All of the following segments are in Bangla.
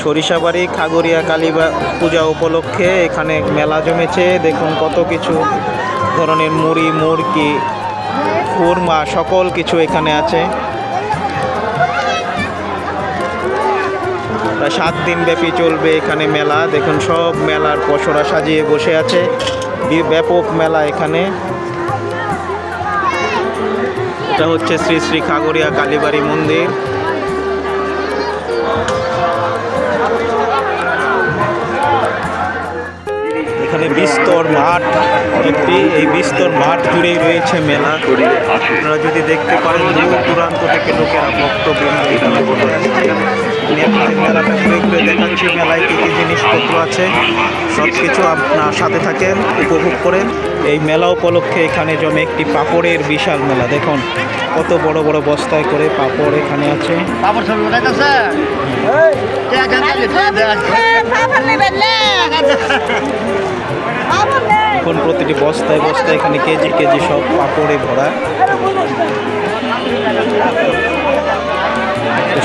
সরিষাবাড়ি, খাগড়িয়া, কালীবা পূজা উপলক্ষে এখানে মেলা জমেছে। দেখুন কত কিছু ধরনের মুড়ি মুরগি খুরমা, সকল কিছু এখানে আছে। প্রায় সাত দিন ব্যাপী চলবে এখানে মেলা। দেখুন সব মেলার পশরা সাজিয়ে বসে আছে। ব্যাপক মেলা এখানে। এটা হচ্ছে শ্রী শ্রী খাগড়িয়া কালীবাড়ি মন্দির। এই বিস্তর মাঠ জুড়েই রয়েছে মেলা। আপনারা যদি দেখতে পারেন দূর দূরান্ত থেকে লোকেরা ভক্তবৃন্দ। মেলাটা ঘুরে ঘুরে দেখাচ্ছি মেলায় কী কী জিনিসপত্র আছে সব কিছু আপনার সাথে থাকেন উপভোগ করেন এই মেলা উপলক্ষে এখানে জমে একটি পাপড়ের বিশাল মেলা। দেখুন কত বড় বড় বস্তায় করে পাপড় এখানে আছে। পাপড় উঠাইতেছে? এখন প্রতিটি বস্তায় বস্তায় এখানে কেজি কেজি সব পাপড়ে ভরা।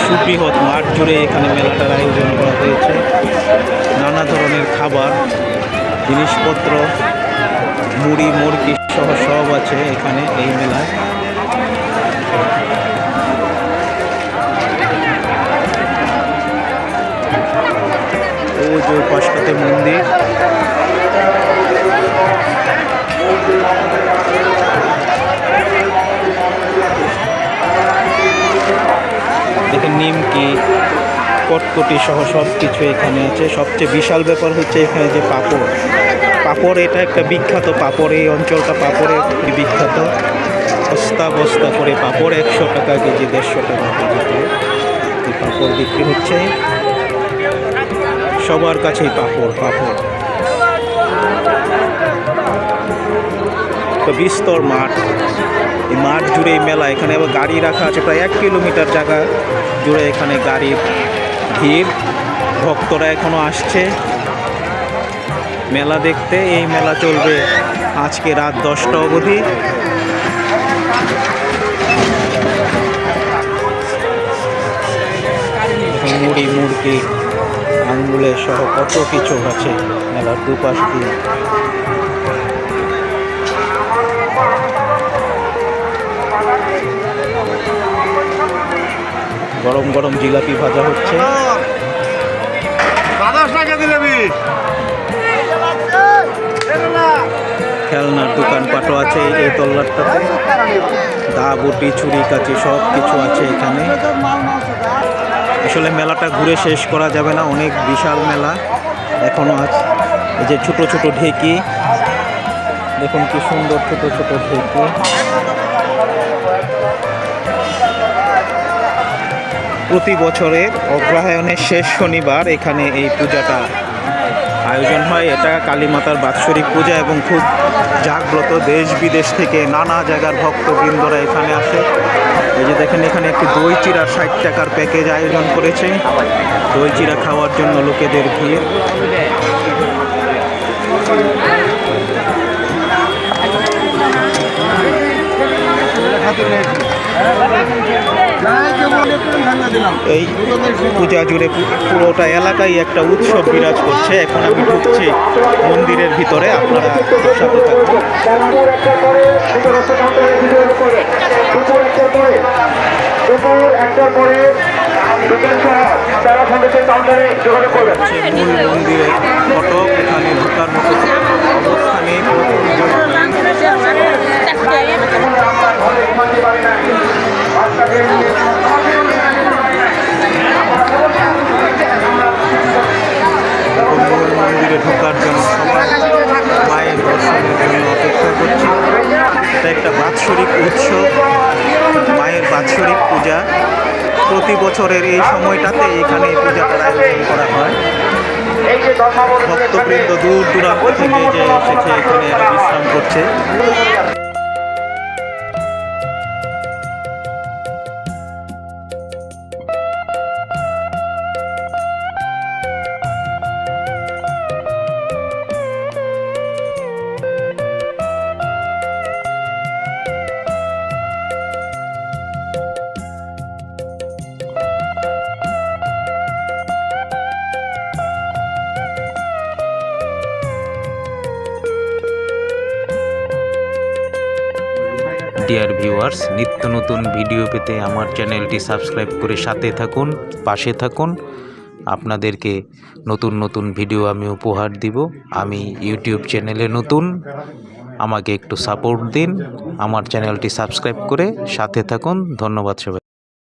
সুবৃহৎ মাঠ জুড়ে এখানে মেলাটার আয়োজন করা হয়েছে। নানা ধরনের খাবার, জিনিসপত্র, মুড়ি, মুরগি সহ সব আছে এখানে এই মেলায়। ও যে পাশটাতে মন্দির দেখেন নিমকি কটকটি সহ সব কিছু এখানে আছে। সবচেয়ে বিশাল ব্যাপার হচ্ছে এখানে যে পাপড়। পাপড়, এটা একটা বিখ্যাত পাপড়। এই অঞ্চলটা পাপড়ে বিখ্যাত। বস্তা বস্তা করে পাপড়, একশো টাকা কেজি, দেড়শো টাকা কেজিতে এই পাপড় বিক্রি হচ্ছে। সবার কাছেই পাপড় পাপড়। তো বিস্তর মাঠ। এই মাঠ জুড়ে এই মেলা, এখানে আবার গাড়ি রাখা আছে, প্রায় এক কিলোমিটার জায়গা জুড়ে এখানে গাড়ির ভিড়। ভক্তরা এখনও আসছে। মেলা দেখতে, এই মেলা চলবে আজকে রাত দশটা অবধি। মুড়ি, মুরগি আঙ্গুলে সহ কত কিছু আছে মেলার দুপাশ দিয়ে। গরম গরম জিলাপি ভাজা হচ্ছে। খেলনার দোকানপাটও আছে এই- তল্লাটটাতে দা বটি ছুরি কাচি সব কিছু আছে এখানে। আসলে মেলাটা ঘুরে শেষ করা যাবে না অনেক বিশাল মেলা। এখনও আছে এই যে ছোট ছোট ঢেকি। দেখুন কি সুন্দর ছোট ছোট ঢেকি। প্রতি বছরের অগ্রহায়ণের শেষ শনিবার এখানে এই পূজাটা আয়োজন হয়। এটা কালীমাতার বাৎসরিক পূজা এবং খুব জাগ্রত দেশ বিদেশ থেকে নানা জায়গার ভক্তবৃন্দরা এখানে আসে। এই যে দেখেন, এখানে একটি দই চিরা ষাট টাকার প্যাকেজ আয়োজন করেছে। দই চিরা খাওয়ার জন্য লোকেদের ভিড়। এই পূজা জুড়ে পুরোটা এলাকায় একটা উৎসব বিরাজ করছে। এখন আমি ঢুকছি মন্দিরের ভিতরে আপনারা সাথে থাকুন। দুপুর একটার পরে শীতরসকান্তের বাৎসরিক পূজা। প্রতি বছরের এই সময়টাতে এখানে পূজাটার আয়োজন করা হয়। ভক্তবৃন্দ দূর দূরান্ত থেকে যে এসেছে, এখানে বিশ্রাম করছে। ডিয়ার ভিউয়ার্স নিত্য নতুন ভিডিও পেতে আমার চ্যানেলটি সাবস্ক্রাইব করে সাথে থাকুন, পাশে থাকুন। আপনাদেরকে নতুন নতুন ভিডিও আমি উপহার দিব। আমি ইউটিউব চ্যানেলে নতুন। আমাকে একটু সাপোর্ট দিন। আমার চ্যানেলটি সাবস্ক্রাইব করে সাথে থাকুন। ধন্যবাদ সবাই।